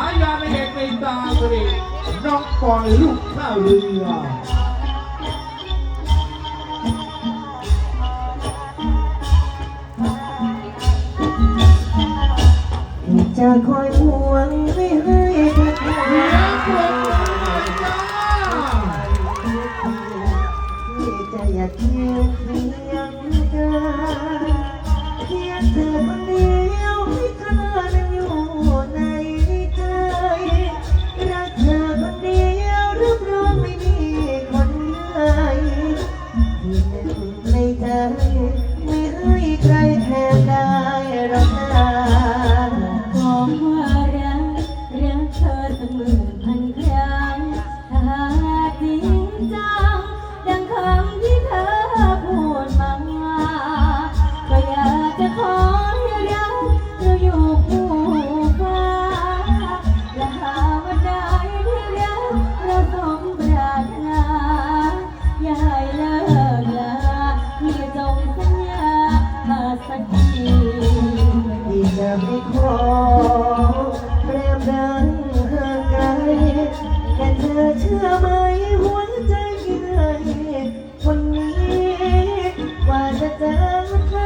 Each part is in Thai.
ายาไม่เห็นไม่ตาเลน้องปอยลูกข้าเรือจะคอยห่วงไม่ให้เธอเลี้คนที่จะอยากเที่ยวเที่ยว ไม่ขอเรียบดัห่างไกลแต่เธอเชื่อไหมหัวใจยังไงวันนี้ว่าจะเจอ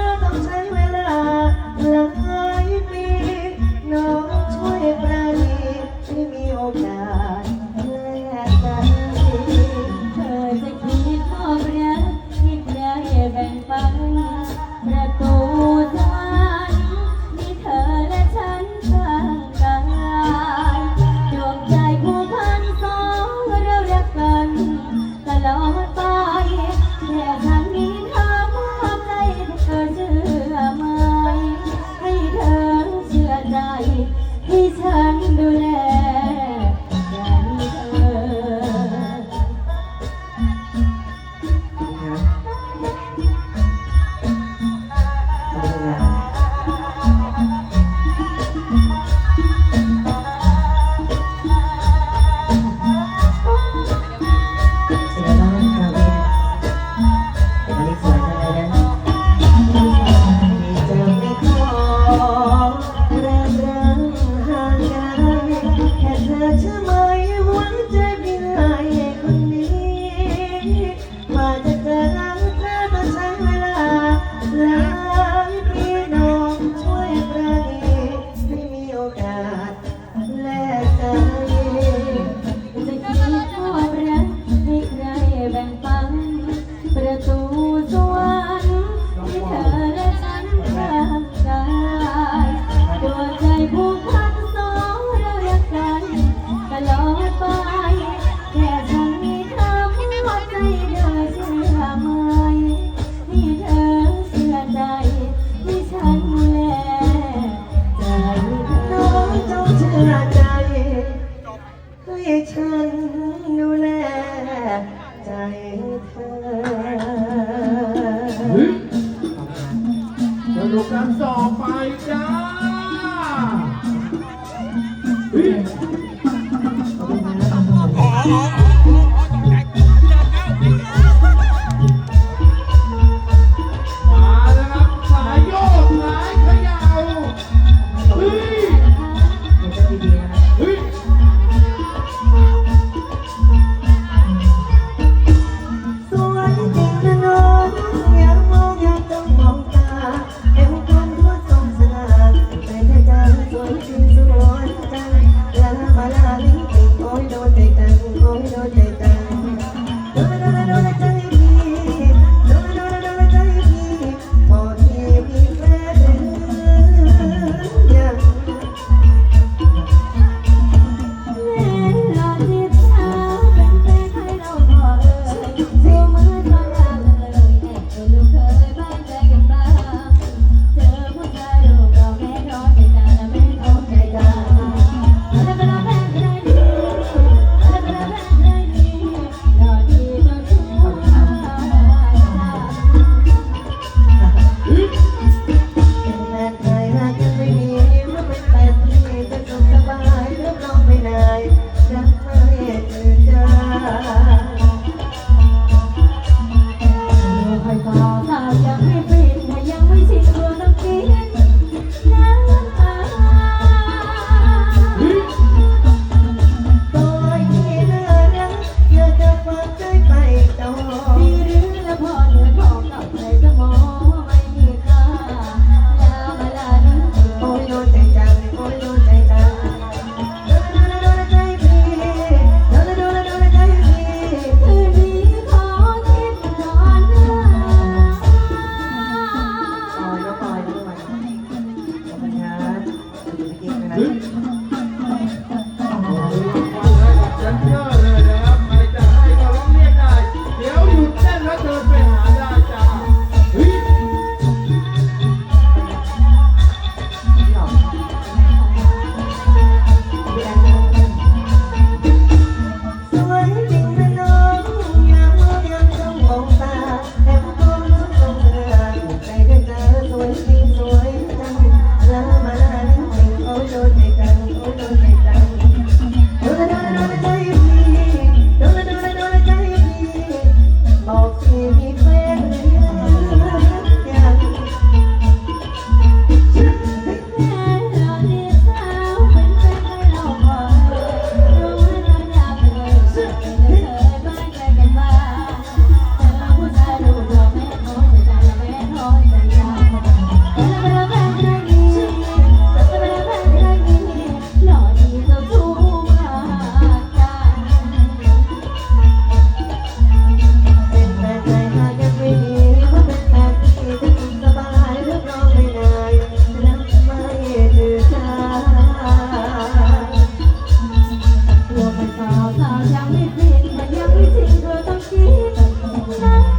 ฉันดูแลใจเธอ สนุกกันต่อไปจ้า Thank you.